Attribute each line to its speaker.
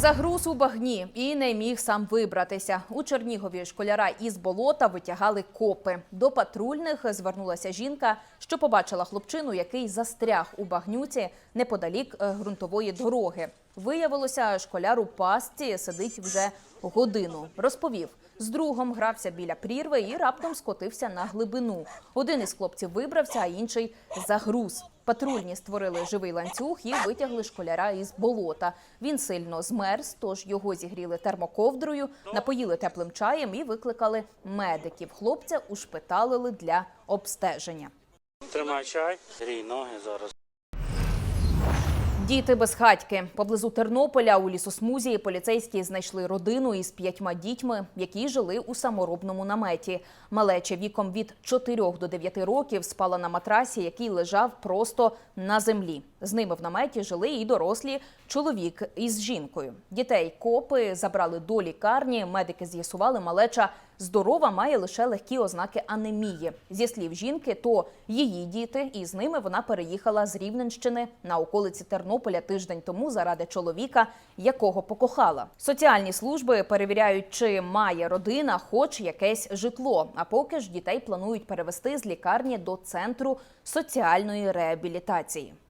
Speaker 1: Загруз у багні і не міг сам вибратися. У Чернігові школяра із болота витягали копи. До патрульних звернулася жінка, що побачила хлопчину, який застряг у багнюці неподалік е, ґрунтової дороги. Виявилося, школяр у пастці сидить вже годину. Розповів, з другом грався біля прірви і раптом скотився на глибину. Один із хлопців вибрався, а інший загруз. Патрульні створили живий ланцюг і витягли школяра із болота. Він сильно змерз, тож його зігріли термоковдрою, напоїли теплим чаєм і викликали медиків. Хлопця ушпиталили для обстеження.
Speaker 2: Тримай чай, грій ноги зараз.
Speaker 1: Діти безхатьки. Поблизу Тернополя у лісосмузі поліцейські знайшли родину із п'ятьма дітьми, які жили у саморобному наметі. Малеча віком від 4 до 9 років спала на матрасі, який лежав просто на землі. З ними в наметі жили і дорослі чоловік із жінкою. Дітей копи забрали до лікарні. Медики з'ясували, малеча здорова, має лише легкі ознаки анемії. Зі слів жінки, то її діти, і з ними вона переїхала з Рівненщини на околиці Тернополя тиждень тому заради чоловіка, якого покохала. Соціальні служби перевіряють, чи має родина хоч якесь житло. А поки ж дітей планують перевести з лікарні до центру соціальної реабілітації.